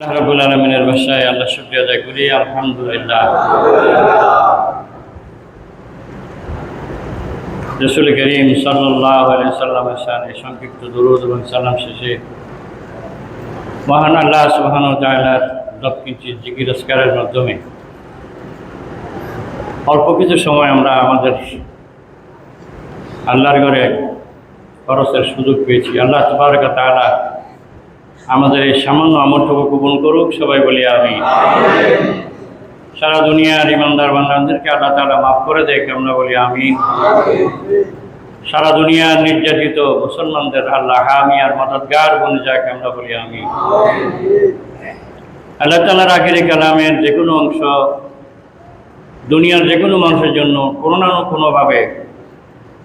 রাবুল আলমিনের আল্লাহ আদায় করি, আলহামদুলিল্লাহ। রসুল করিম সংক্ষিপ্ত দুরুদ এবং সাল্লাম শেষে মহান আল্লাহ সুবাহান তালার দক্ষিণ জিকিরস্কারের মাধ্যমে অল্প কিছু সময় আমরা আমাদের আল্লাহর ঘরে খরচের সুযোগ পেয়েছি। আল্লাহ তবরকা তালা আমাদের এই সামান্য আমলটুকু কবুল করুক, সবাই বলি আমি সারা দুনিয়ার ইমানদার বান্দাদেরকে আল্লাহ তালা মাফ করে দেখ, আমরা বলি আমি সারা দুনিয়ার নির্যাতিত মুসলমানদের আল্লাহ হামি আর মদতগার বনে যাক, আমরা বলি আমি আল্লাহ তালার আখেরি কালামের যে কোনো অংশ, দুনিয়ার যে কোনো মানুষের জন্য কোনো না কোনোভাবে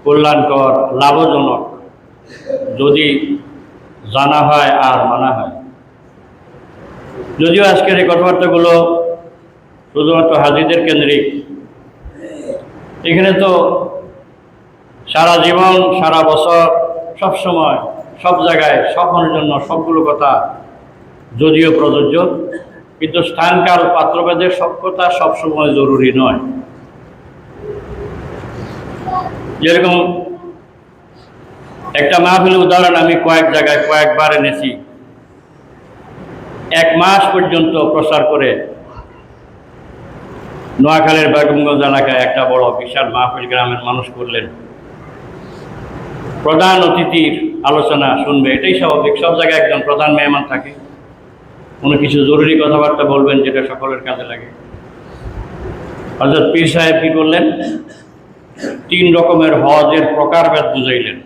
কল্যাণকর, লাভজনক। যদি জানা হয় আর মানা হয়। যদিও আজকের এই কথাবার্তাগুলো শুধুমাত্র হাজিদের কেন্দ্রিক, এখানে তো সারা জীবন, সারা বছর, সব সময়, সব জায়গায় মানুষের জন্য সবগুলো কথা যদিও প্রযোজ্য, কিন্তু স্থানকাল পাত্রভেদের সব কথা সবসময় জরুরি নয়। যেরকম একটা মাহফিলের উদাহরণ আমি কয়েক জায়গায় কয়েকবার এনেছি। এক মাস পর্যন্ত প্রচার করে নোয়াখালীর বেগমগঞ্জ এলাকায় একটা বড় বিশাল মাহফিল গ্রামের মানুষ করলেন। প্রধান অতিথির আলোচনা শুনবে, এটাই স্বাভাবিক, সব জায়গায় একজন প্রধান মেহমান থাকে। কোনো কিছু জরুরি কথাবার্তা বলবেন যেটা সকলের কাজে লাগে। হজরত পীর সাহেব কী করলেন? তিন রকমের হজের প্রকারভেদ বুঝাইলেন।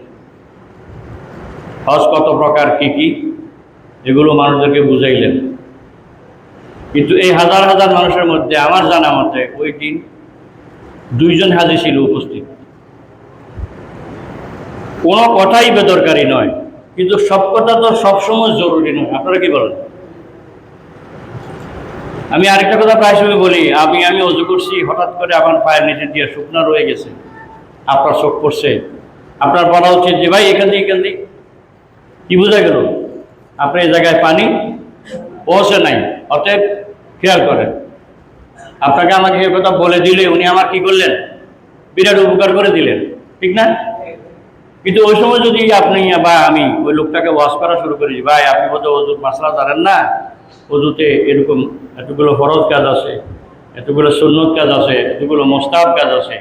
হজ কত প্রকার, কি কি? এগুলো মানুষদেরকে বুঝাইলেন। কিন্তু এই হাজার হাজার মানুষের মধ্যে আমার জানা মতে ওই দিন দুইজন হাজি ছিল উপস্থিত। কোনো কথাই বেদরকারি নয়, কিন্তু সব কথা তো সবসময় জরুরি নয়। আপনারা কি বলেন? আমি আরেকটা কথা প্রায় সময় বলি, আমি আমি অজু করছি, হঠাৎ করে আমার পায়ের নিচে দিয়ে শুকনা রয়ে গেছে। আপনার চোখ পড়ছে। আপনার বলা উচিত যে, ভাই, এখান থেকে এখান থেকে কি বোঝা গেল? আপনার এই জায়গায় পানি পৌঁছে নাই, অতএব খেয়াল করেন। আপনাকে আমাকে এ কথা বলে দিলে, উনি আমার কি করলেন? বিরাট উপকার করে দিলেন, ঠিক না? কিন্তু ওই সময় যদি আপনি বা আমি ওই লোকটাকে ওয়াশ করা শুরু করি, ভাই, আপনি বোধহয় অজুর মশলা জানেন না? অজুতে এরকম এতগুলো ফরজ কাজ আছে, এতগুলো সুন্নত কাজ আছে, এতগুলো মোস্তাব কাজ আছে।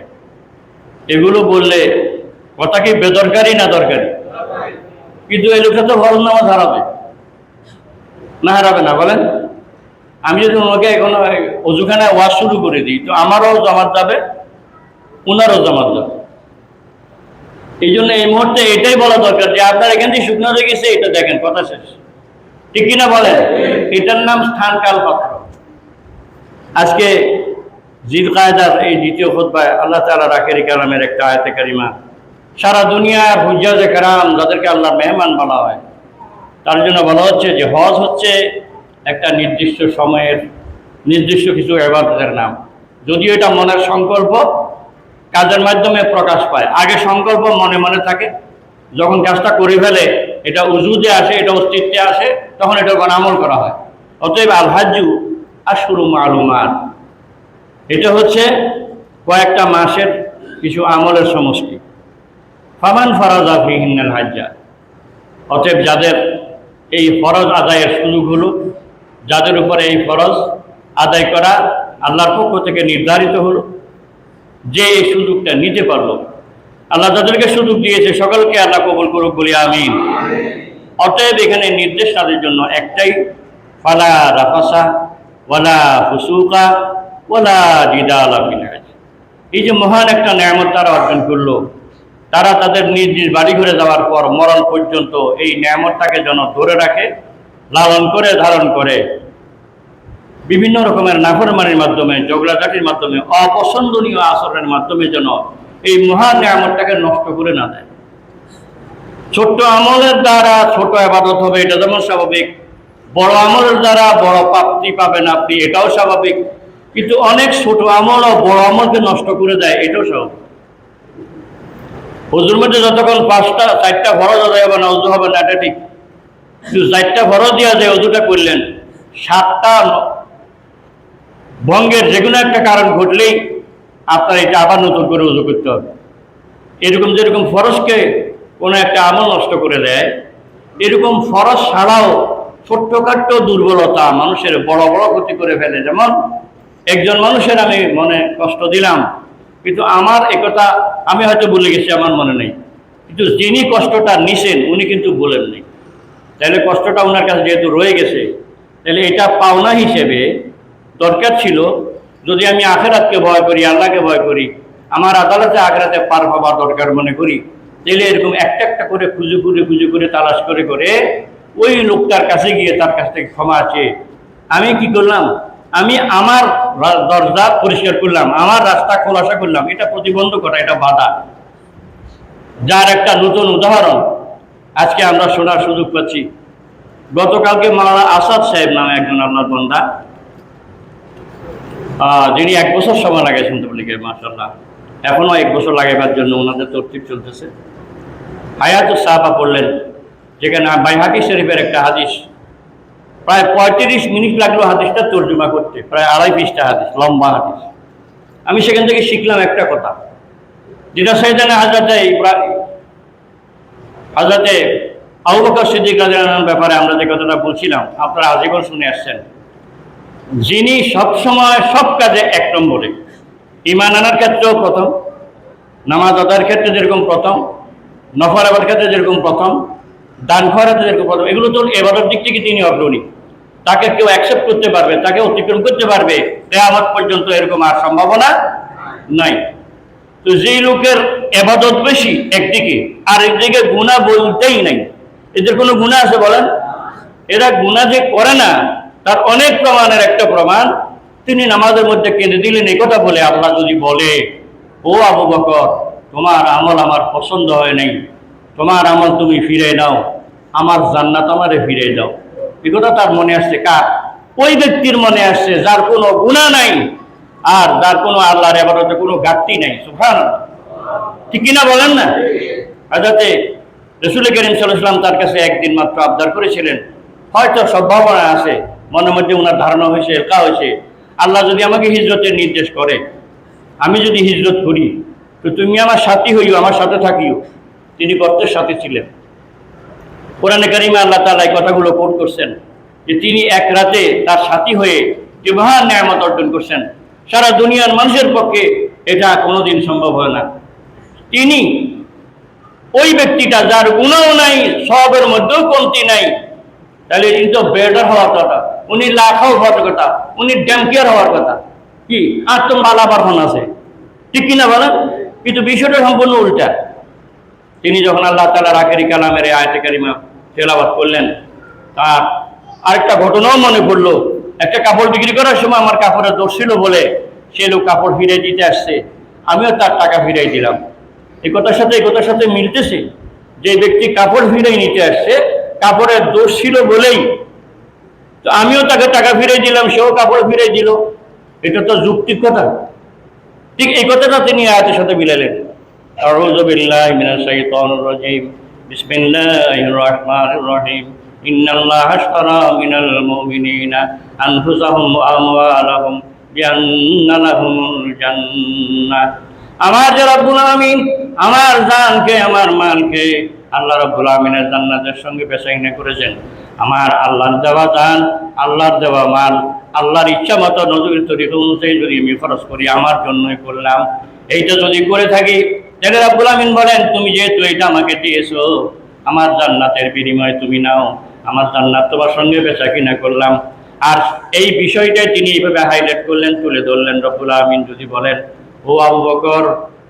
এগুলো বললে কথা কি বেদরকারি না দরকারি? কিন্তু এই লোকটা তো ফরজ নামাজ হারাবে। না হারাবে না, বলেন। আমি যদি ওনাকে এখন অজুখানায় ওয়াজ শুরু করে দিই, তো আমারও জামাত যাবে ওনারও জামাত যাবে। এই জন্য এই মুহূর্তে এটাই বলা দরকার যে আপনার এখান থেকে শুকনো হয়ে গেছে, এটা দেখেন, কথা শেষ। ঠিক কিনা বলেন? এটার নাম স্থান কাল পাত্র আজকে জিল কায়দার এই দ্বিতীয় খোদ্ায় আল্লাহ তালা রাখের কালামের একটা আয়তে কারিমা সারা দুনিয়ার হুজ্জাজে কারাম যাদেরকে আল্লাহ মেহমান বলা হয়, তার জন্য বলা হচ্ছে যে হজ হচ্ছে একটা নির্দিষ্ট সময়ের, নির্দিষ্ট কিছু এবাদতের নাম। যদিও এটা মনের সংকল্প, কাজের মাধ্যমে প্রকাশ পায়। আগে সংকল্প মনে মনে থাকে, যখন কাজটা করে ফেলে, এটা উজুদে আসে, এটা অস্তিত্বে আসে, তখন এটা আমল করা হয়। অতএব আলহাজু আশুরু মালুমাত। এটা হচ্ছে কয়েকটা মাসের কিছু আমলের সমষ্টি। ফামান ফরাজা ফিহিনাল হাজ্জা। অতএব যাদের এই ফরজ আদায়ের সুযোগ হলো, যাদের উপরে এই ফরজ আদায় করা আল্লাহর পক্ষ থেকে নির্ধারিত হলো, যে এই সুযোগটা নিতে পারল, আল্লাহ যাদেরকে সুযোগ দিয়েছে, সকলকে আল্লাহ কবুল করুক, বলি আমিন। অতএব এখানে নির্দেশ তাদের জন্য একটাই, ফালা রাফাসা, ওয়ালা ফুসুকা, ওয়ালা জিদালা ফিলহাজ এই যে মহান একটা নিয়ামত তারা অর্জন করল তারা তাদের নিজ নিজ বাড়ি ঘুরে যাওয়ার পর মরণ পর্যন্ত এই নিয়ামতটাকে যেন ধরে রাখে, লালন করে, ধারণ করে। বিভিন্ন রকমের নাফরমানির মাধ্যমে জগলাঘাটির মাধ্যমে, অপছন্দনীয় আচরণের মাধ্যমে যেন এই মহান নিয়ামতটাকে নষ্ট করে না দেয়। ছোট্ট আমলের দ্বারা ছোট আবাদত হবে, এটা যেমন স্বাভাবিক। বড় আমলের দ্বারা বড় প্রাপ্তি পাবেন আপনি, এটাও স্বাভাবিক। কিন্তু অনেক ছোট আমল ও বড় আমলকে নষ্ট করে দেয়, এটাও স্বাভাবিক। হুজুর মধ্যে যতক্ষণ পাঁচটা, চারটা ফরজ আদায় হবে না, উজু হবে না, এটা ঠিক। কিন্তু চারটা ফরজ দেওয়া যায় উজুটা করলেন। সাতটা ভঙ্গের যে কোনো একটা কারণ ঘটলেই আপনার এটা আবার নতুন করে উজু করতে হবে। এরকম যেরকম ফরজকে কোনো একটা আমল নষ্ট করে দেয়, এরকম ফরজ ছাড়াও ছোট্টখাট্ট দুর্বলতা মানুষের বড় বড় ক্ষতি করে ফেলে। যেমন, একজন মানুষের আমি মনে কষ্ট দিলাম কিন্তু আমার একথা আমি হয়তো ভুলে গেছি, আমার মনে নেই। কিন্তু যিনি কষ্টটা নিছেন, উনি কিন্তু বলেন নেই। তাহলে কষ্টটা ওনার কাছে যেহেতু রয়ে গেছে তাহলে এটা পাওনা হিসেবে দরকার ছিল, যদি আমি আখেরাতকে ভয় করি, আল্লাহকে ভয় করি, আমার আদালতে আখেরাতে পার হবার দরকার মনে করি তাহলে এরকম একটা একটা করে খুঁজে খুঁজে খুঁজে করে, তালাশ করে করে, ওই লোকটার কাছে গিয়ে তার কাছ থেকে ক্ষমা আছে আমি কি করলাম? আমি আমার দরজা পরিষ্কার করলাম, আমার রাস্তা খোলাসা করলাম, এটা প্রতিবন্ধকতা, এটা বাধা। যার একটা নতুন উদাহরণ, আজকে আমরা শোনার সুযোগ পাচ্ছি। গতকালকে মাওলানা আসাদ সাহেব নামে একজন আপনার বন্ধা যিনি এক বছর সময় লাগাইছেন তবলিগে মাসাল্লাহ এখনও এক বছর লাগাইবার জন্য ওনাদের তরতিব চলতেছে। হায়াত সাহাবা পড়লেন যেখানে বাইহাকি শরীফের একটা হাদিস প্রায় পঁয়ত্রিশ মিনিট লাগল হাদিসটা তর্জমা করতে, প্রায় আড়াই পৃষ্ঠা হাদিস, লম্বা হাদিস। আমি সেখান থেকে শিখলাম একটা কথা। যেটা সেখানে হাজাতে হাজাতে আবু বকর সিদ্দিক রাজিয়ার ব্যাপারে আমরা যে কথাটা বলছিলাম, আপনারা আজীবন শুনে আসছেন। যিনি সবসময় সব কাজে এক নম্বরে। ইমান আনার ক্ষেত্রেও প্রথম, নামাজ আদার ক্ষেত্রে যেরকম প্রথম নফর আবার ক্ষেত্রে যেরকম প্রথম, দান খরাতে যেরকম প্রথম, এগুলো তো এবারের দিক থেকে তিনি অগ্রণী। তাকে কেউ অ্যাকসেপ্ট করতে পারবে, তাকে অতিক্রম করতে পারবে, কেয়ামত পর্যন্ত এরকম আর সম্ভাবনা নাই। তো যেই লোকের এবাদত বেশি, একদিকে আর একদিকে গুণা বলতেই নাই। এদের কোনো গুণা আছে বলেন? এরা গুণা যে করে না, তার অনেক প্রমাণের একটা প্রমাণ, তিনি নামাজের মধ্যে কেঁদে দিলেন। এই কথা বলে আল্লাহ যদি বলে, ও আবু বকর, তোমার আমল আমার পছন্দ হয় নাই। তোমার আমল তুমি ফিরে নাও। আমার জান্নাত আমারে ফিরে দাও। এই তার মনে আসছে কার? ওই ব্যক্তির মনে আসছে, যার কোনো গুণা নাই আর যার কোনো আল্লাহর এবারতে কোনো ঘাটতি নাই। সুফান ঠিক কিনা বলেন না? হাজাতে রসুল করিম সাল্লাম তার কাছে একদিন মাত্র আবদার করেছিলেন। হয়তো সম্ভাবনা আছে, মনের মধ্যে ওনার ধারণা হয়েছে, এলকা হয়েছে। আল্লাহ যদি আমাকে হিজরতের নির্দেশ করে, আমি যদি হিজরত করি, তো তুমি আমার সাথী হইও, আমার সাথে থাকিও। তিনি গর্তের সাথে ছিলেন। কোরআনে কারিমে আল্লাহ তালা এই কথাগুলো কোট করছেন যে তিনি এক রাতে তার সাথী হয়ে মহান ন্যায়ামত অর্জন করছেন। সারা দুনিয়ার মানুষের পক্ষে এটা কোনোদিন সম্ভব হয় না। তিনি ওই ব্যক্তিটা যার গুণাও নাই, সবের মধ্যেও কমতি নাই, তাহলে তিনি তো বেটার হওয়ার কথা, উনি লাখাও হওয়ার কথা, উনি ড্যামকিয়ার হওয়ার কথা। কি? আর তো মালা পারফন আছে। ঠিক কিনা বলেন? কিন্তু বিষয়টা সম্পূর্ণ উল্টা। তিনি যখন আল্লাহ তালা রাকেরি কালামের এই আয়তে কারিমা তেলাবাদ করলেন, তার আরেকটা ঘটনাও মনে পড়ল। একটা কাপড় বিক্রি করার সময় আমার কাপড়ের দোষ ছিল বলে সে লোক কাপড় ফিরে দিতে আসছে। আমিও তার টাকা ফিরাই দিলাম। এই কথার সাথে, এই কথার সাথে মিলতেছে যে ব্যক্তি কাপড় ফিরাই নিতে আসছে, কাপড়ের দোষ ছিল বলেই। তো আমিও তাকে টাকা ফিরে দিলাম, সেও কাপড় ফিরে দিল। এটা তো যুক্তির কথা। ঠিক এই কথাটা তিনি আয়াতের সাথে মিলালেন। أعوذ بالله من الشيطان الرجيم بسم الله الرحمن الرحيم إن الله اشترى من المؤمنين أنفسهم وأموالهم بأن لهم الجنة আমার যে রব্বুল আমিন আমার জানকে আমার মালকে আল্লাহ রব্বুল আমিনের জান্নাতের সঙ্গে বেসাইনে করেছেন আমার আল্লাহর দেওয়া জান আল্লাহর দেওয়া মাল আল্লাহর ইচ্ছা মতো নজর তরিকা অনুযায়ী যদি আমি খরচ করি আমার জন্যই করলাম এইটা যদি করে থাকি তাহলে রব্বুল আমিন বলেন, তুমি যেহেতু এইটা আমাকে দিয়েছ, আমার জান্নাতের বিনিময়ে তুমি নাও। আমার জান্নাত তোমার সঙ্গে বেচা কিনা করলাম। আর এই বিষয়টাই তিনি এইভাবে হাইলাইট করলেন, তুলে ধরলেন রব্বুল আমিন যদি বলেন, ও আবু বকর,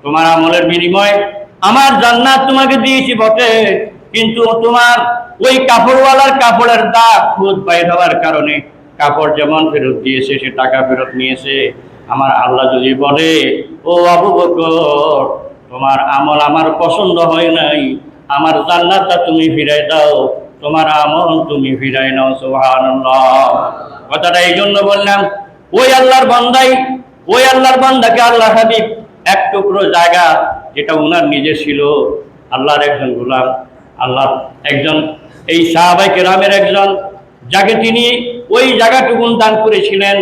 তোমার আমলের বিনিময়ে আমার জান্নাত তোমাকে দিয়েছি বটে, কিন্তু তোমার ওই কাপড়ওয়ালার কাপড়ের দাগ খুদ বাইর হওয়ার কারণে কাপড় যেমন ফেরত দিয়েছে, সে টাকা ফেরত নিয়েছে। আমার আল্লাহ যদি বলে, ও আবু বকর তোমার আমল আমার পছন্দ হয় নাই। আমার জান্নাতটা তুমি ফিরাই দাও। তোমার আমল তুমি ফিরাই নাও, সুবহানাল্লাহ। কথাটা এই জন্য বললাম, ওই আল্লাহর বান্দাই, ওই আল্লাহর বান্দাকে আল্লাহ হাবিব এক টুকরো জায়গা যেটা ওনার নিজে ছিল, আল্লাহর একজন গোলাম, আল্লাহ একজন, এই সাহাবাই কেরামের একজন, যাকে তিনি ওই জায়গাটুকুন দান করেছিলেন,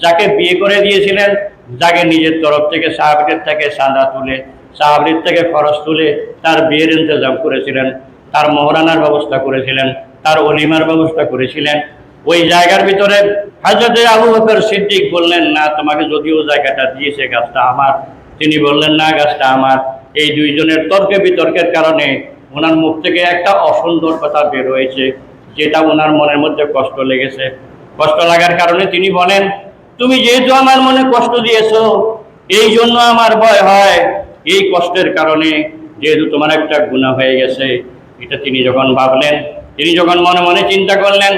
যাকে বিয়ে করে দিয়েছিলেন, যাকে নিজের তরফ থেকে, সাহাবিদের থেকে সাদা তুলে সাহাবির থেকে খরচ তুলে তার বিয়ের ইন্তজাম করেছিলেন, তার মহরানার ব্যবস্থা করেছিলেন, তার অলিমার ব্যবস্থা করেছিলেন। ওই জায়গার ভিতরে হাজরত আবু বকর সিদ্দিক বললেন, না, তোমাকে যদিও জায়গাটা দিয়েছে গাছটা আমার। তিনি বললেন, না, গাছটা আমার। এই দুইজনের তর্কে বিতর্কের কারণে ওনার মুখ থেকে একটা অসুন্দর কথা বের হয়েছে, যেটা ওনার মনের মধ্যে কষ্ট লেগেছে। কষ্ট লাগার কারণে তিনি বলেন, তুমি যেহেতু আমার মনে কষ্ট দিয়েছ এই জন্য আমার ভয় হয়। এই কষ্টের কারণে যেহেতু তোমার একটা গুণা হয়ে গেছে, এটা তিনি যখন ভাবলেন, তিনি যখন মনে মনে চিন্তা করলেন,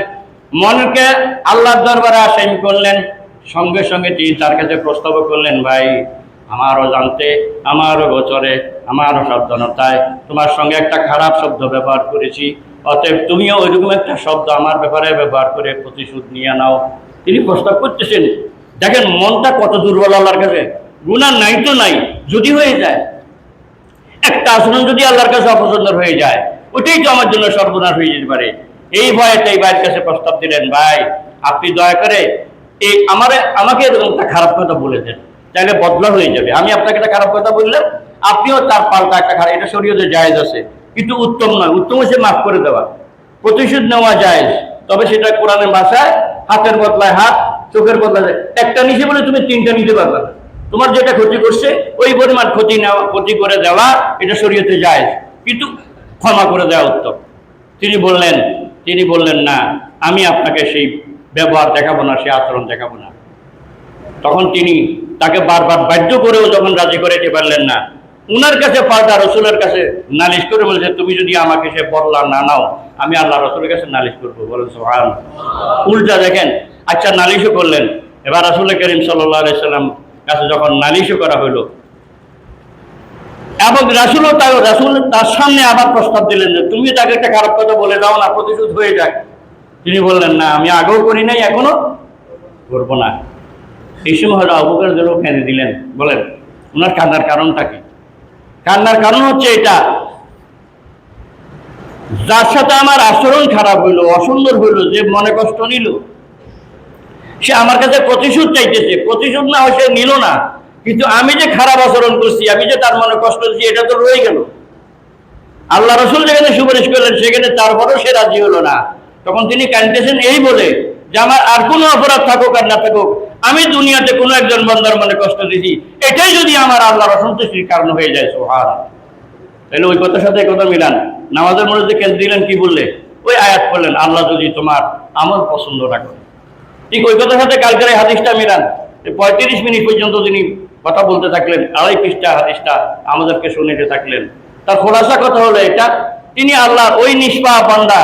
মনকে আল্লাহর দরবারে আসাইন করলেন, সঙ্গে সঙ্গে তিনি তার কাছে প্রস্তাব করলেন, ভাই, আমারও জানতে, আমারও গোচরে, আমারও সাবধানতায়, তোমার সঙ্গে একটা খারাপ শব্দ ব্যবহার করেছি, অতএব তুমিও ওইরকম একটা শব্দ আমার ব্যাপারে ব্যবহার করে প্রতিশোধ নিয়ে নাও। তিনি প্রস্তাব করতেছেন, দেখেন, মনটা কত দুর্বল আল্লাহর কাছে। গুণা নাই তো নাই, যদি হয়ে যায়। একটা আচরণ যদি আল্লাহর কাছে অপছন্দ হয়ে যায়, ওটাই তো আমার জন্য সর্বনাশ হয়ে যেতে পারে। এই ভয়েতে এই ভাইয়ের কাছে প্রস্তাব দিলেন, ভাই, আপনি দয়া করে এই আমার, আমাকে এরকম একটা খারাপ কথা বলে দেন। তাহলে বদলা হয়ে যাবে। আমি আপনাকে একটা খারাপ কথা বললাম, আপনিও তার পাল্টা একটা খারাপ, এটা শরীয়তে জায়েজ আছে, কিন্তু উত্তম নয়। উত্তম হচ্ছে মাফ করে দেওয়া। প্রতিশোধ নেওয়া জায়েজ। তবে সেটা কোরআনের ভাষায় হাতের বদলায় হাত, চোখের বদলায় একটা নিচে বলে তুমি তিনটা নিতে পারবে না। তোমার যেটা ক্ষতি করছে, ওই পরিমাণ ক্ষতি নেওয়া, ক্ষতি করে দেওয়া, এটা শরীয়তে যায় কিন্তু ক্ষমা করে দেওয়া উত্তম। তিনি বললেন তিনি বললেন না, আমি আপনাকে সেই ব্যবহার দেখাবো না, সেই আচরণ দেখাবো না। তখন তিনি তাকে বারবার বাধ্য করেও যখন রাজি করাইতে পারলেন না, উনার কাছে পাল্টা রসুলের কাছে নালিশ করে বলছে, তুমি যদি আমাকে সে বদলা না নাও, আমি আল্লাহ রসুলের কাছে নালিশ করব। বলেন সোহান উল্টা দেখেন আচ্ছা নালিশও করলেন। এবার রসুল করিম সাল্লাহ সাল্লাম কাছে যখন নালিশও করা হলো এবং রাসুলও তার, রাসুল তার সামনে আবার প্রস্তাব দিলেন যে, তুমি তাকে একটা খারাপ কথা বলে দাও না, প্রতিশোধ হয়ে যাক। তিনি বললেন, না, আমি আগেও করি নাই, এখনও করব না। এই সময় হয়তো অবকার জন্য ফেনে দিলেন। বলেন, ওনার কান্নার কারণটা কি? কান্নার কারণ হচ্ছে এটা, যার সাথে আমার আচরণ খারাপ হইল, অসুন্দর হইল, যে মনে কষ্ট নিল সে আমার কাছে প্রতিশোধ চাইতেছে। প্রতিশোধ না হয় সে নিল না। কিন্তু আমি যে খারাপ আচরণ করছি, আমি যে তার মনে কষ্ট দিচ্ছি, এটা তো রয়ে গেল। আল্লাহ রসুল যেখানে সুপারিশ করলেন, সেখানে তারপরেও সে রাজি হলো না। তখন তিনি কানতেছেন এই বলে যে, আমার আর কোনো অপরাধ থাকুক আর না থাকুক, আমি দুনিয়াতে কোনো একজন বন্দার মনে কষ্ট দিছি এটাই যদি আমার আল্লাহর অসন্তুষ্টির কারণ হয়ে যায় সোহান তাহলে ওই কথার সাথে কথা মিলান। নামাজের মধ্যে কেন্দ্র দিলেন, কি বললে? ওই আয়াত করলেন আল্লাহ যদি তোমার আমল পছন্দ না করে। ঠিক ওই কথার সাথে কালকের এই হাদিসটা মিলান। পঁয়ত্রিশ মিনিট পর্যন্ত তিনি কথা বলতে থাকলেন, আড়াই পৃষ্ঠা হাদিসটা আমাদেরকে শুনিতে থাকলেন। তার খোলাসা কথা হলো এটা, তিনি আল্লাহ ওই নিষ্পা বান্দা,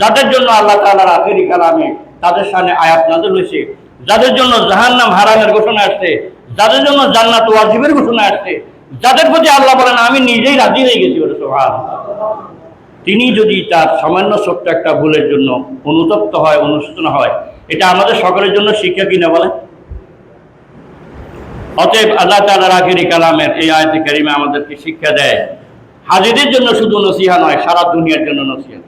যাদের জন্য আল্লাহ তালার আখেরি কালামে তাদের সামনে আয়াত নাজল হয়েছে যাদের জন্য জাহান্নাম হারামের ঘোষণা আসছে, যাদের জন্য জান্নাত ওয়াজিবের ঘোষণা আসছে, যাদের প্রতি আল্লাহ বলেন, আমি নিজেই রাজি হয়ে গেছি বলে সোহান তিনি যদি তার সামান্য ছোট্ট একটা ভুলের জন্য অনুতপ্ত হয়, অনুশোচনা হয় এটা আমাদের সকলের জন্য শিক্ষা কিনা বলে? অতএব আল্লাহ তালার কালামের, এই আয়তে কারিমে আমাদেরকে শিক্ষা দেয়। হাজিদের জন্য শুধু নসিহা নয়, সারা দুনিয়ার জন্য নসিহা।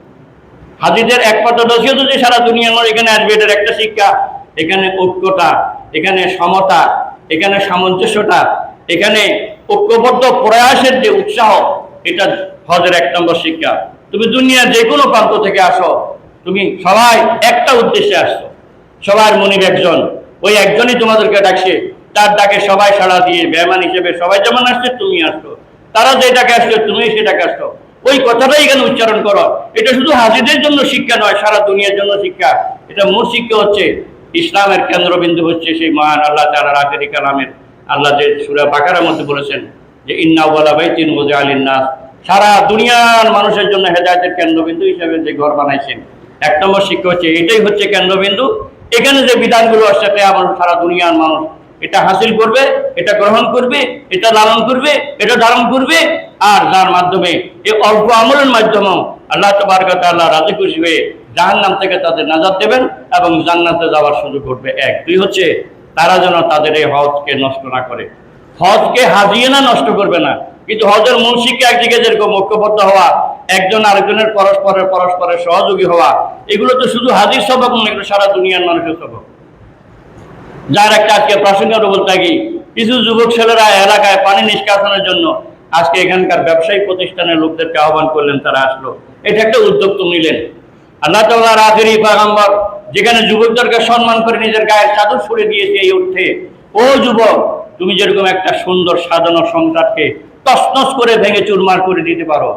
হাজিদের একমাত্র নসিহত যে সারা দুনিয়ার নয়, এখানে এটার একটা শিক্ষা, এখানে ঐক্যতা, এখানে সমতা, এখানে সামঞ্জস্যতা, এখানে ঐক্যবদ্ধ প্রয়াসের যে উৎসাহ, এটা হজের এক নম্বর শিক্ষা। তুমি দুনিয়ার যে কোনো প্রান্ত থেকে আসো, তুমি সবাই একটা উদ্দেশ্যে আসছো। সবার মনিব একজন। ওই একজনই তোমাদেরকে ডাকছে। তার ডাকে সবাই সাড়া দিয়ে বেমান হিসেবে সবাই যেমন আসছে তুমি আসছো। তারা যেটাকে আসছে তুমি সেটাকে আসছো। ওই কথাটাই এখানে উচ্চারণ করো। এটা শুধু হাজিদের জন্য শিক্ষা নয়, সারা দুনিয়ার জন্য শিক্ষা। এটা মূল শিক্ষা হচ্ছে ইসলামের কেন্দ্রবিন্দু হচ্ছে সেই মহান আল্লাহ তালার আখেরি কালামের। আল্লাহ যে সুরা বাকারের মধ্যে বলেছেন যে ইন্নাওয়ালা ভাই তিন বোঝে আলিন্নাস সারা দুনিয়ার মানুষের জন্য হেদায়তের কেন্দ্রবিন্দু হিসেবে যে ঘর বানাইছেন। এক নম্বর শিক্ষা হচ্ছে, এটাই হচ্ছে কেন্দ্রবিন্দু। এখানে যে বিধানগুলো আসছে আমার সারা দুনিয়ার মানুষ। এটা হাসিল করবে, এটা গ্রহণ করবে, এটা লালন করবে, এটা ধারণ করবে, আর যার মাধ্যমে এই অল্প আমলের মাধ্যমেও আল্লাহ তবরকত আল্লাহ রাজি খুশি হয়ে জাহান্নাম থেকে তাদের নাজাত দেবেন এবং জান্নাতে যাওয়ার সুযোগ ঘটবে এক। দুই হচ্ছে, তারা যেন তাদের এই হজকে নষ্ট না করে। হজকে হাজিয়ে না নষ্ট করবে না। কিন্তু হজর শিক্ষা একদিকে যেরকম ঐক্যবদ্ধ হওয়া, একজন আরেকজনের পরস্পরের পরস্পরের সহযোগী হওয়া, এগুলো তো শুধু হাজির সবক নয়, এগুলো সারা দুনিয়ার মানুষের সবক। যার একটা আজকে প্রাসঙ্গিক বলতে থাকি, কিছু যুবক ছেলেরা এলাকায় পানি নিষ্কাশনের জন্য আজকে এখানকার ব্যবসায়ী প্রতিষ্ঠানের লোকদেরকে আহ্বান করলেন, তারা আসলো। এটা একটা উদ্যোগ তো নিলেন। আল্লাহ তাল্লাহর আখেরি পাগাম্বর যেখানে যুবকদেরকে সম্মান করে নিজের গায়ে চাদর সরে দিয়েছে এই অর্থে ও যুবক, তুমি যেরকম একটা সুন্দর সাজানো সংসারকে তসনস করে ভেঙে চুরমার করে দিতে পারো।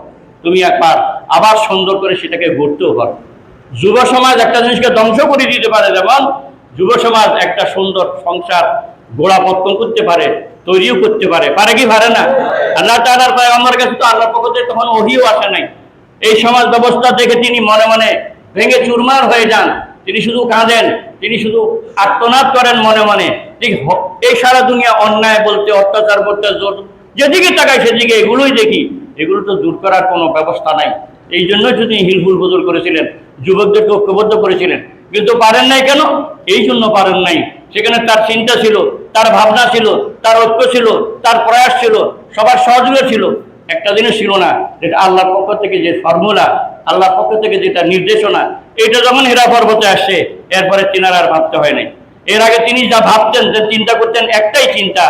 তুমি একবার আবার সুন্দর করে সেটাকে গড়তেও পারো। যুব সমাজ একটা জিনিসকে ধ্বংস করে দিতে পারে যেমন, যুব সমাজ একটা সুন্দর সংসার গোড়াপত্তন করতে পারে, তৈরিও করতে পারে। পারে কি? পারে না। আল্লাহ তাআলার পায় আমার কাছে তো আল্লাহ পক্ষ থেকে তখন ওহিও আসে নাই। এই সমাজ ব্যবস্থা দেখে তিনি মনে মনে ভেঙে চুরমার হয়ে যান। তিনি শুধু কাঁদেন, তিনি শুধু আত্মনাদ করেন মনে মনে। ঠিক এই সারা দুনিয়া অন্যায় বলতে, অত্যাচার করতে জোর যেদিকে তাকাই সেদিকে এগুলোই দেখি। এগুলো তো দূর করার কোনো ব্যবস্থা নাই। এই জন্যই তিনি হিলফুল বদল করেছিলেন, যুবকদেরকে ঐক্যবদ্ধ করেছিলেন। কিন্তু পারেন নাই কেন? এই জন্য পারেন নাই। সেখানে তার চিন্তা ছিল, তার ভাবনা ছিল, তার ঐক্য ছিল, তার প্রয়াস ছিল, সবার সহযোগিতা ছিল। একটা জিনিস ছিল না, যেটা আল্লাহর পক্ষ থেকে যে ফর্মুলা, আল্লাহর পক্ষ থেকে যেটা নির্দেশনা এটা যখন হীরা পর্বতে আসছে, এরপরে তিনার আর ভাবতে হয় নাই। এর আগে তিনি যা ভাবতেন, যে চিন্তা করতেন, একটাই চিন্তা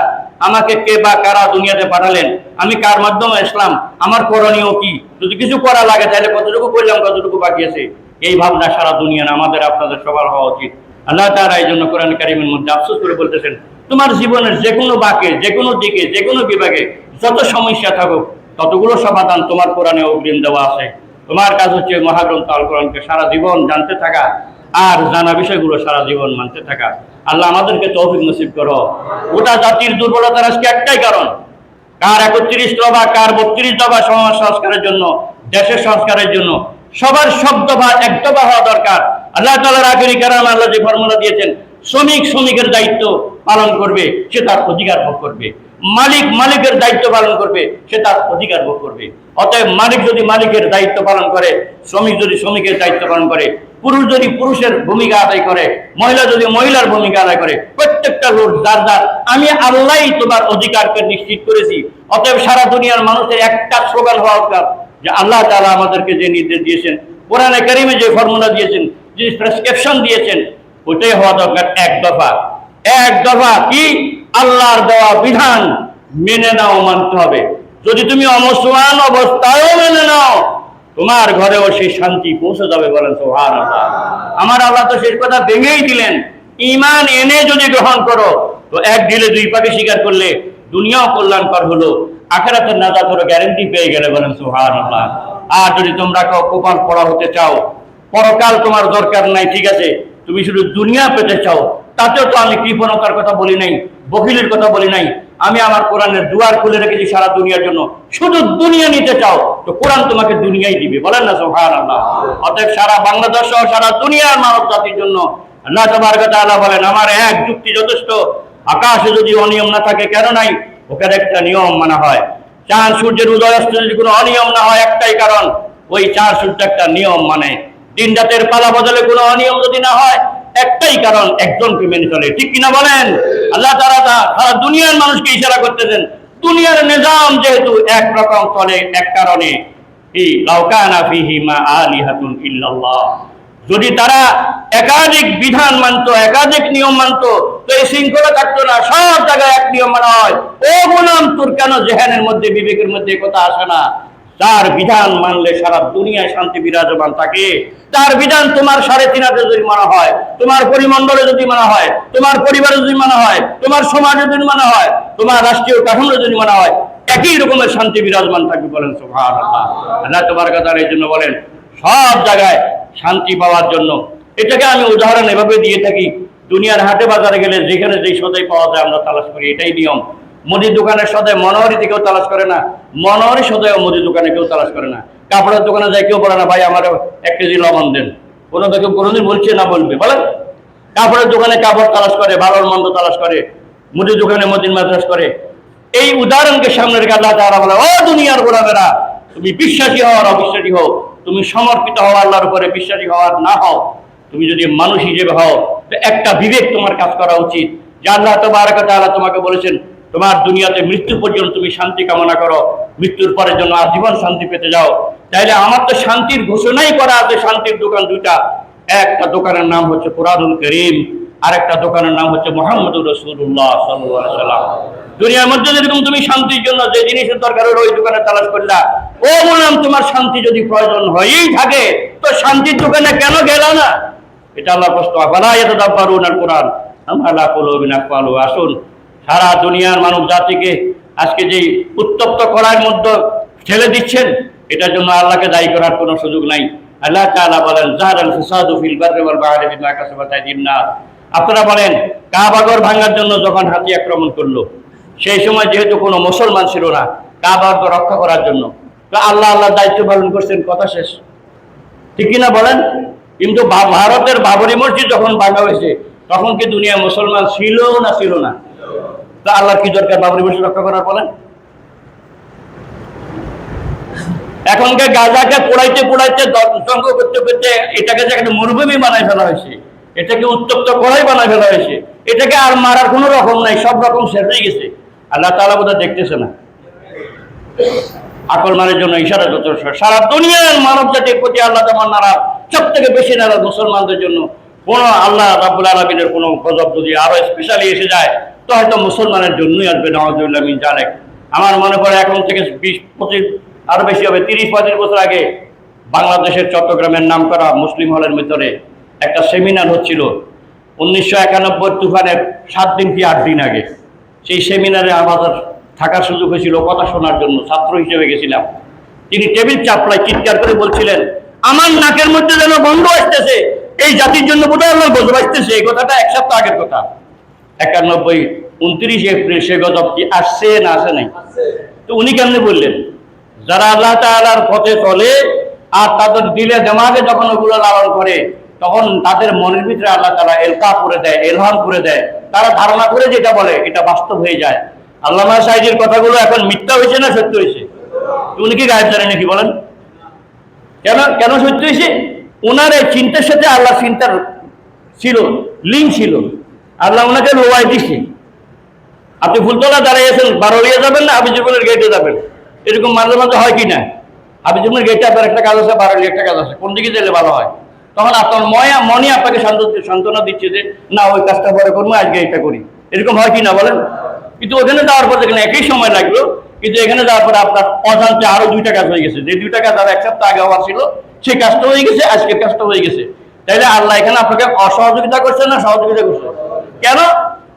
আমাকে কে বা কারা দুনিয়াতে পাঠালেন? আমি কার মাধ্যমে আসলাম? আমার করণীয় কি? যদি কিছু করা লাগে, তাহলে কতটুকু করলাম, কতটুকু বাকি আছে? এই ভাবনা সারা দুনিয়া না, আমাদের, আপনাদের সবার হওয়া উচিত। আল্লাহ তারা এই জন্য কোরআন কারিমের মধ্যে আফসোস করে বলতেছেন, তোমার জীবনের যে কোনো বাকে যে কোনো দিকে যে কোনো বিভাগে যত সমস্যা থাকুক, ততগুলো সমাধান তোমার কোরআনে অগ্রিম দেওয়া আছে। তোমার কাজ হচ্ছে মহাগ্রন্থ আল কোরআনকে সারা জীবন জানতে থাকা আর জানা বিষয়গুলো সারা জীবন মানতে থাকা। আল্লাহ আমাদেরকে তৌফিক নসিব করো। গোটা জাতির দুর্বলতার আজকে একটাই কারণ। কার একত্রিশ দফা কার বত্রিশ দফা সমাজ সংস্কারের জন্য, দেশের সংস্কারের জন্য। সবার সব দফা এক দফা হওয়া দরকার। আল্লাহ তালার আখেরি কারণ আল্লাহ যে ফর্মুলা দিয়েছেন, শ্রমিক শ্রমিকের দায়িত্ব পালন করবে, সে তার অধিকার ভোগ করবে। মালিক মালিকের দায়িত্ব পালন করবে, সে তার অধিকার ভোগ করবে। অতএব মালিক যদি মালিকের দায়িত্ব পালন করে, শ্রমিক যদি শ্রমিকের দায়িত্ব পালন করে পুরুষ যদি পুরুষের ভূমিকা আদায় করে, মহিলা যদি মহিলার ভূমিকা আদায় করে, প্রত্যেকটা লোক যার যার, আমি আল্লাহই তোমার অধিকারকে নিশ্চিত করেছি। অতএব সারা দুনিয়ার মানুষের একটা স্লোগান হওয়া দরকার যে আল্লাহ তাআলা আমাদেরকে যে নির্দেশ দিয়েছেন, কোরআনে কারিমে যে ফর্মুলা দিয়েছেন, যে প্রেসক্রিপশন দিয়েছেন ওটাই হওয়া দরকার এক দফা। এক দফা কি? আল্লাহর দেওয়া বিধান মেনে নাও, মানতে হবে। যদি তুমি অমুসলমান অবস্থায়ও মেনে নাও তোমার ঘরেও সেই শান্তি পৌঁছে যাবে বলেন সোহান আল্লাহ আমার আল্লাহ তো শেষ কথা ভেঙেই দিলেন। ইমান এনে যদি গ্রহণ করো, তো এক দিলে দুই পাখি স্বীকার করলে দুনিয়াও কল্যাণকর হলো। আখেরাতের নাজাত হলো গ্যারেন্টি পেয়ে গেলে বলেন সোহান আল্লাহ আর যদি তোমরা কেউ কপাল পড়া হতে চাও, পরকাল তোমার দরকার নাই, ঠিক আছে? তুমি শুধু দুনিয়া পেতে চাও, তাতেও তো আমি কৃপণতার কথা বলি নাই, বকিলের কথা বলি নাই আমি আমার কোরআনের দুয়ার খুলে রেখেছি সারা দুনিয়ার জন্য। শুধু দুনিয়া নিতে চাও, তো কোরআন তোমাকে দুনিয়াই দিবে। বলেন না সোহান আল্লাহ অতএব সারা বাংলাদেশ সহ সারা দুনিয়ার মানব জাতির জন্য না আল্লাহ তাবারক তাআলা বলেন, আমার এক যুক্তি যথেষ্ট। আকাশে যদি অনিয়ম না থাকে, কেন নাই? ওখানে একটা নিয়ম মানা হয়। চাঁদ সূর্যের উদয় অস্ত যদি কোনো অনিয়ম না হয়, একটাই কারণ, ওই চাঁদ সূর্য একটা নিয়ম মানে। দিন রাতের পালা বদলে কোনো অনিয়ম যদি না হয় একটাই কারণ, একজনকে মেনে চলে। ঠিক কিনা বলেন? আল্লাহ তারা তা সারা দুনিয়ার মানুষকে ইশারা করতেছেন। দুনিয়ার নিজাম যেহেতু এক রকম চলে, এক কারণে। এই লাউকানা ফিহি আলিহাতুন ইল্লাল্লাহ। যদি তারা একাধিক বিধান মানতো, একাধিক নিয়ম মানতো, তো এই শৃঙ্খলা থাকতো না। সব জায়গায় এক নিয়ম মানা হয়। ও গুলাম তোর কেন জেহানের মধ্যে, বিবেকের মধ্যে কথা আসে না? তার বিধান মানলে সারা দুনিয়ায় শান্তি বিরাজমান থাকে। তার বিধান তোমার সাড়ে তিন হাতে যদি মানা হয়, তোমার পরিমণ্ডলে যদি মানা হয়, তোমার পরিবারে যদি মানা হয়, তোমার সমাজে যদি মানা হয়, তোমার রাষ্ট্রীয় কাঠামো যদি মানা হয়, একই রকমের শান্তি বিরাজমান থাকবে বলেন আল্লাহ তোমার কথা এই জন্য বলেন, সব জায়গায় শান্তি পাওয়ার জন্য। এটাকে আমি উদাহরণ এভাবে দিয়ে থাকি, দুনিয়ার হাটে বাজারে গেলে যেখানে যেই সদাই পাওয়া যায় আমরা তালাশ করি, এটাই নিয়ম। মুদির দোকানের সদাই মনোহরিতে কেউ তালাশ করে না। মনোহরি সদাই মুদির দোকানে কেউ তালাশ করে না। কাপড়ের দোকানে যায় কেউ বলে না, ভাই, আমার এক কেজি লবণ দেন। কোনো কেউ কোনোদিন বলছে না বলবে বলেন কাপড়ের দোকানে কাপড় তালাশ করে, ভালোর মন্দ তালাশ করে, মুদির দোকানে মদিন মাদ্রাস করে। এই উদাহরণকে সামনে রেখে আল্লাহ তাআলা বলে, ও দুনিয়ার গোলামেরা, তুমি বিশ্বাসী হওয়ার অবিশ্বাসী হও। তুমি সমর্পিত হও আল্লাহর উপরে, বিশ্বাসী হওয়ার না হও। তুমি যদি মানুষ হিসেবে হও একটা বিবেক তোমার কাজ করা উচিত। যে আল্লাহ তো তবারক তাআলা তোমাকে বলেছেন তোমার দুনিয়াতে মৃত্যু পর্যন্ত তুমি শান্তি কামনা করো। মৃত্যুর পরের জন্য আজীবন শান্তি পেতে যাও। তাইলে আমার তো শান্তির ঘোষণাই করা আছে, শান্তির দোকান দুইটা। একটা দোকানের নাম হচ্ছে কোরআনুল করিম আর একটা দোকানের নাম হচ্ছে মোহাম্মদুর রসুল্লাহ সাল্লাম দুনিয়ার মধ্যে যেরকম তুমি শান্তির জন্য যে জিনিসের দরকার হলো ওই দোকানে তালাশ করলা। ও বললাম তোমার শান্তি যদি প্রয়োজন হয়েই থাকে, তো শান্তির দোকানে কেন গেল না? এটা আল্লাহ প্রশ্ন, আফালা এত দাব্বারুন আর কোরআন আমরা পালো আসুন সারা দুনিয়ার মানব জাতিকে আজকে যে উত্তপ্ত করার মধ্যে ঠেলে দিচ্ছেন, এটার জন্য আল্লাহকে দায়ী করার কোনো সুযোগ নাই। আল্লাহ তাআলা বলেন, জাহারাল ফুসাদু ফিল বাররি ওয়াল বাহরি বিমা কাসাবাত আইদিন নাস আপনারা বলেন কাবাগর ভাঙার জন্য যখন হাতি আক্রমণ করল, সেই সময় যেহেতু কোনো মুসলমান ছিল না কাবাগর রক্ষা করার জন্য। তো আল্লাহ আল্লাহ দায়িত্ব পালন করছেন, কথা শেষ। ঠিক কিনা বলেন? কিন্তু ভারতের বাবরি মসজিদ যখন ভাঙা হয়েছে, তখন কি দুনিয়া মুসলমান ছিল না ছিল না? তা আল্লাহর কি দরকার? বাবরি মসজিদ রক্ষা করার বলেন। এখনকার গাজাকে পোড়াইতে পোড়াইতে ধ্বংস করতে করতে এটাকে যে একটা মরুভূমি বানাই ফেলা হয়েছে, এটাকে উত্তপ্ত করাই বানাই ফেলা হয়েছে, এটাকে আর মারার কোনো রকম নাই, সব রকম শেষ হয়ে গেছে। আল্লাহ তাআলা বোধহয় দেখতেছে না। আকল মানের জন্য ইশারা যথেষ্ট। সারা দুনিয়ার মানব জাতির প্রতি আল্লাহ যেমন নারাজ, সব থেকে বেশি নারাজ মুসলমানদের জন্য কোন আল্লাহ রাবুল আলমিনের কোনো গজব যদি আরও স্পেশালি এসে যায় তো হয়তো মুসলমানের জন্যই আসবে নওয়াজুল্লাহ জালেক। আমার মনে পড়ে এখন থেকে বিশ, পঁচিশ, আরও বেশি হবে। তিরিশ, পঁয়ত্রিশ বছর আগে বাংলাদেশের চট্টগ্রামের নাম করা মুসলিম হলের ভিতরে একটা সেমিনার হচ্ছিল। উনিশশো একানব্বই তুফানের সাত দিন কি আট দিন আগে। সেই সেমিনারে আমাদের থাকার সুযোগ হয়েছিল কথা শোনার জন্য, ছাত্র হিসেবে গেছিলাম। তিনি টেবিল চাপড়ায় চিৎকার করে বলছিলেন, আমার নাকের মধ্যে যেন বন্ধ আসতেছে, এই জাতির জন্য বোধহয় আমার গজব আসতেছে। এই কথাটা এক সপ্তাহ আগের কথা। একানব্বই উনত্রিশ এপ্রিল সে গজব কি আসছে না আসে নাই? তো উনি কেমনে বললেন? যারা আল্লাহ তাআলার পথে চলে আর তাদের দিলে দেমাগে যখন ওগুলো লালন করে তখন তাদের মনের ভিতরে আল্লাহ তাআলা এলকা করে দেয় এলহাম করে দেয়। তারা ধারণা করে যেটা বলে এটা বাস্তব হয়ে যায়। আল্লামা সাহেবের কথাগুলো এখন মিথ্যা হয়েছে না সত্য হয়েছে? উনি কি গায়েব জানেন নাকি বলেন? কেন কেন সত্য হয়েছে? ওনার এই চিন্তার সাথে আল্লাহ চিন্তার ছিল লিঙ্ক ছিল। আল্লাহ ওনাকে লোয়াই দিছে। আপনি ফুলতলা দাঁড়িয়েছেন বারোলিয়া যাবেন না, হাবিজুবনের গেটে যাবেন। এরকম মাঝে মাঝে হয় কি না? হাবিজুবনের গেটে আপনার একটা কাজ আছে বারোলি একটা কাজ আছে, কোন দিকে গেলে ভালো হয়? তখন আপনার ময়া মনে আপনাকে সান্ত্বনা দিচ্ছে যে, না, ওই কাজটা পরে করব, আজকে এটা করি। এরকম হয় কি না বলেন? কিন্তু ওখানে যাওয়ার পর দেখলেন একই সময় লাগল, কিন্তু এখানে যাওয়ার পরে আপনার অজান্তে আরও দুইটা কাজ হয়ে গেছে। যে দুইটা কাজ আর এক সপ্তাহ আগে হওয়ার ছিল, সেই কাজটা হয়ে গেছে, আজকের কাজটা হয়ে গেছে। তাইলে আল্লাহ এখানে আপনাকে অসহযোগিতা করছে না সহযোগিতা করছে? কেন?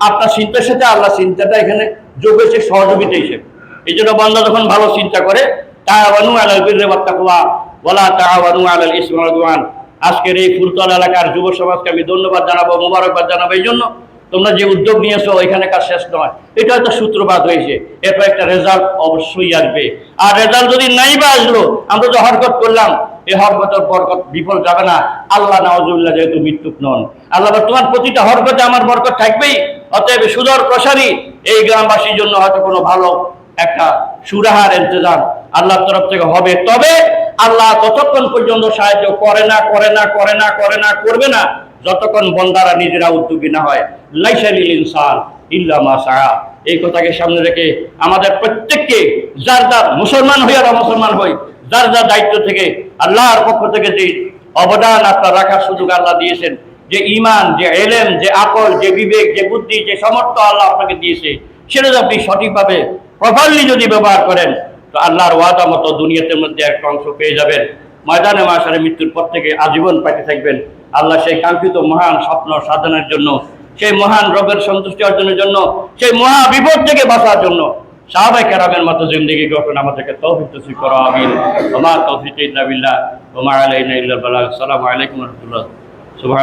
আপনার চিন্তার সাথে আল্লাহ চিন্তাটা এখানে যোগ হয়েছে, সহযোগিতা হিসেবে। এই জন্য বান্দা যখন ভালো চিন্তা করে আজকের এই ফুলতল এলাকার যুব সমাজকে আমি ধন্যবাদ জানাব, মোবারকবাদ জানাব, এই জন্য তোমরা যে উদ্যোগ নিয়েছো এখানে কাজ শেষ নয়। এটা হয়তো সূত্রপাত হয়েছে, এরপর একটা রেজাল্ট অবশ্যই আসবে। আর রেজাল্ট যদি নাই বা আসলো, আমরা যে হরকত করলাম। বরকত বিফল যাবে না। আল্লাহ নওয়াজুল্লাহ যেহেতু মৃত্যুক নন। আল্লাহ তোমার প্রতিটা আমার বরকত থাকবেই। অতএব সুদর প্রসারী এই গ্রামবাসীর জন্য হয়তো কোনো ভালো একটা সুরাহার আল্লাহর তরফ থেকে হবে। তবে আল্লাহ ততক্ষণ পর্যন্ত সাহায্য করে না করে না করে না করে না, করবে না, যতক্ষণ বন্দারা নিজেরা উদ্যোগী না হয়। লাইসালিল ইনসান ইল্লা মা সাআ। এই কথাকে সামনে রেখে আমাদের প্রত্যেককে যার যার মুসলমান হই আর মুসলমান হই যার যার দায়িত্ব থেকে, আল্লাহর পক্ষ থেকে যে অবদান আপনার রাখার সুযোগ আল্লাহ দিয়েছেন, যে ইমান যে এলেম, যে আকল, যে বিবেক, যে বুদ্ধি, যে সমর্থ আল্লাহ আপনাকে দিয়েছে, সেটা আপনি সঠিকভাবে প্রপারলি যদি ব্যবহার করেন, তো আল্লাহর ওয়াদা মতো দুনিয়াতে মধ্যে একটা অংশ পেয়ে যাবেন। ময়দানে মাসারে মৃত্যুর পর থেকে আজীবন পাইতে থাকবেন। আল্লাহ সেই কাঙ্ক্ষিত মহান স্বপ্ন সাধনের জন্য, সেই মহান রবের সন্তুষ্টি অর্জনের জন্য, সেই মহা বিপদ থেকে বাঁচার জন্য সাহাবাই কেরামের মতো জিন্দগি গঠন আমাদেরকে তৌফিক তসিক করো, আমিন। ওমা তৌফিক ইল্লা বিল্লাহ, ওমা আলাইনা ইল্লা বালাগ। আসসালামু আলাইকুম ওয়া রাহমাতুল্লাহ। সুবহান